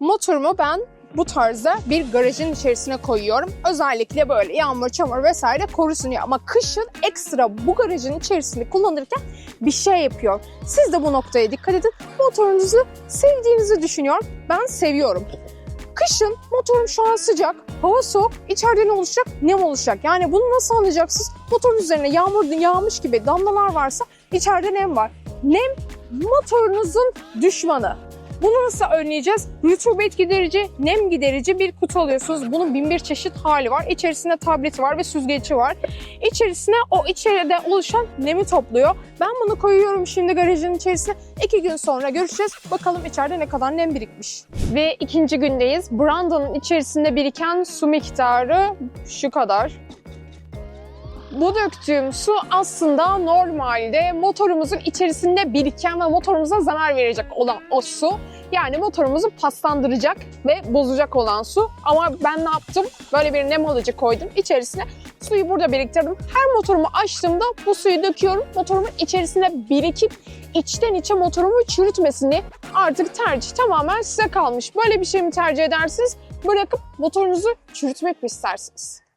Motorumu ben bu tarzda bir garajın içerisine koyuyorum. Özellikle böyle yağmur, çamur vesaire korusun diye. Ama kışın ekstra bu garajın içerisinde kullanırken bir şey yapıyor. Siz de bu noktaya dikkat edin. Motorunuzu sevdiğinizi düşünüyorum. Ben seviyorum. Kışın motorum şu an sıcak, hava soğuk, içeride ne oluşacak? Nem oluşacak. Yani bunu nasıl anlayacaksınız? Motorun üzerine yağmur yağmış gibi damlalar varsa içeride nem var. Nem motorunuzun düşmanı. Bunu nasıl önleyeceğiz? Rutubet giderici, nem giderici bir kutu alıyorsunuz. Bunun bin bir çeşit hali var. İçerisinde tableti var ve süzgeci var. İçerisine o içeride oluşan nemi topluyor. Ben bunu koyuyorum şimdi garajın içerisine. İki gün sonra görüşeceğiz. Bakalım içeride ne kadar nem birikmiş. Ve ikinci gündeyiz. Branda'nın içerisinde biriken su miktarı şu kadar. Bu döktüğüm su aslında normalde motorumuzun içerisinde biriken ve motorumuza zarar verecek olan o su. Yani motorumuzu paslandıracak ve bozacak olan su. Ama ben ne yaptım? Böyle bir nem alıcı koydum. İçerisine suyu burada biriktirdim. Her motorumu açtığımda bu suyu döküyorum. Motorumun içerisinde birikip içten içe motorumu çürütmesini artık tercih tamamen size kalmış. Böyle bir şey mi tercih edersiniz? Bırakıp motorunuzu çürütmek mi istersiniz?